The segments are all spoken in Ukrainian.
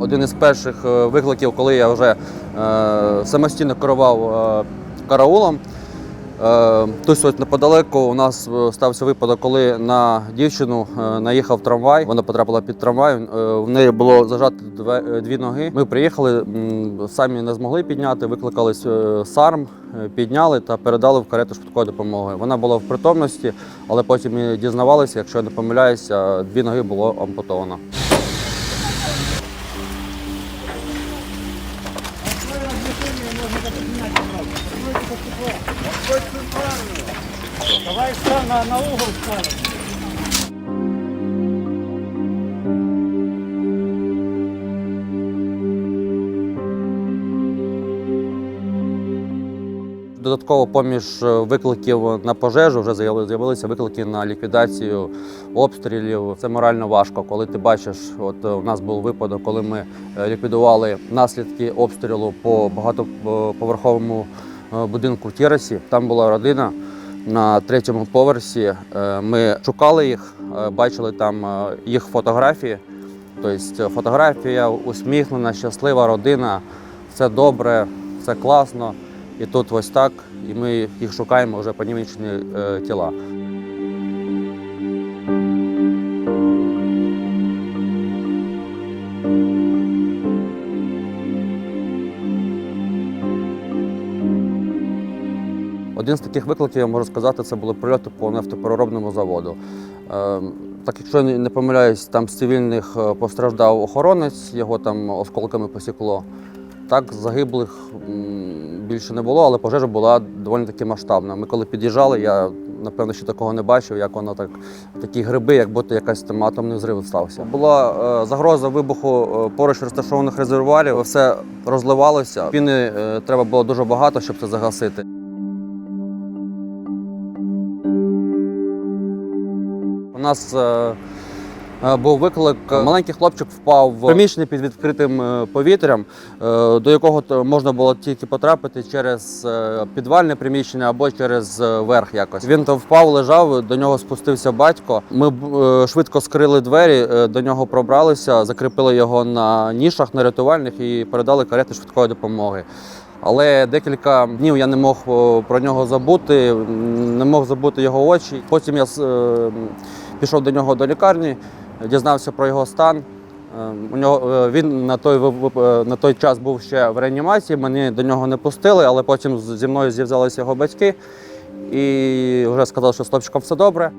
Один із перших е, викликів, коли я вже е, самостійно керував е, караулом. Тут ось неподалеку у нас стався випадок, коли на дівчину наїхав трамвай. Вона потрапила під трамвай. В неї було зажати дві ноги. Ми приїхали, самі не змогли підняти, викликали САРМ, підняли та передали в карету швидкої допомоги. Вона була в притомності, але потім дізнавалися, якщо я не помиляюся, дві ноги було ампутовано. Давай встань на, на угол ставим. Додатково поміж е, викликів на пожежу вже з'яви- з'явилися виклики на ліквідацію обстрілів. Це морально важко, коли ти бачиш, от е, у нас був випадок, коли ми е, ліквідували наслідки обстрілу по багатоповерховому будинку в Тірасі. Там була родина на третьому поверсі. Ми шукали їх, бачили там їх фотографії. Тобто фотографія усміхнена, щаслива родина, все добре, все класно. І тут ось так, і ми їх шукаємо вже понівечені е, тіла. Один з таких викликів, я можу сказати, це були прильоти по нафтопереробному заводу. Е, Так, якщо я не помиляюсь, там з цивільних е, постраждав охоронець, його там осколками посікло. Так, загиблих більше не було, але пожежа була доволі таки масштабна. Ми коли під'їжджали, я напевно ще такого не бачив, як воно так, такі гриби, як будто якась там атомний взрив стався. Була е, загроза вибуху е, поруч розташованих резервуарів, все розливалося. Піни е, треба було дуже багато, щоб це загасити. У нас е, був виклик. Маленький хлопчик впав в приміщення під відкритим е, повітрям, е, до якого можна було тільки потрапити через е, підвальне приміщення або через е, верх якось. Він то впав, лежав, до нього спустився батько. Ми е, швидко скрили двері, е, до нього пробралися, закріпили його на нішах, на рятувальних і передали карети швидкої допомоги. Але декілька днів я не мог про нього забути, не мог забути його очі. Потім я е, пішов до нього до лікарні, дізнався про його стан. Е, У нього е, він на той е, на той час був ще в реанімації. Мені до нього не пустили, але потім зі мною зв'язалися його батьки і вже сказали, що з хлопчиком все добре.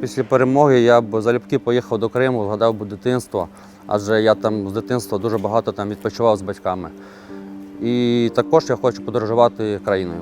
Після перемоги я б залюбки поїхав до Криму, згадав би дитинство, адже я там з дитинства дуже багато там відпочивав з батьками. І також я хочу подорожувати країною.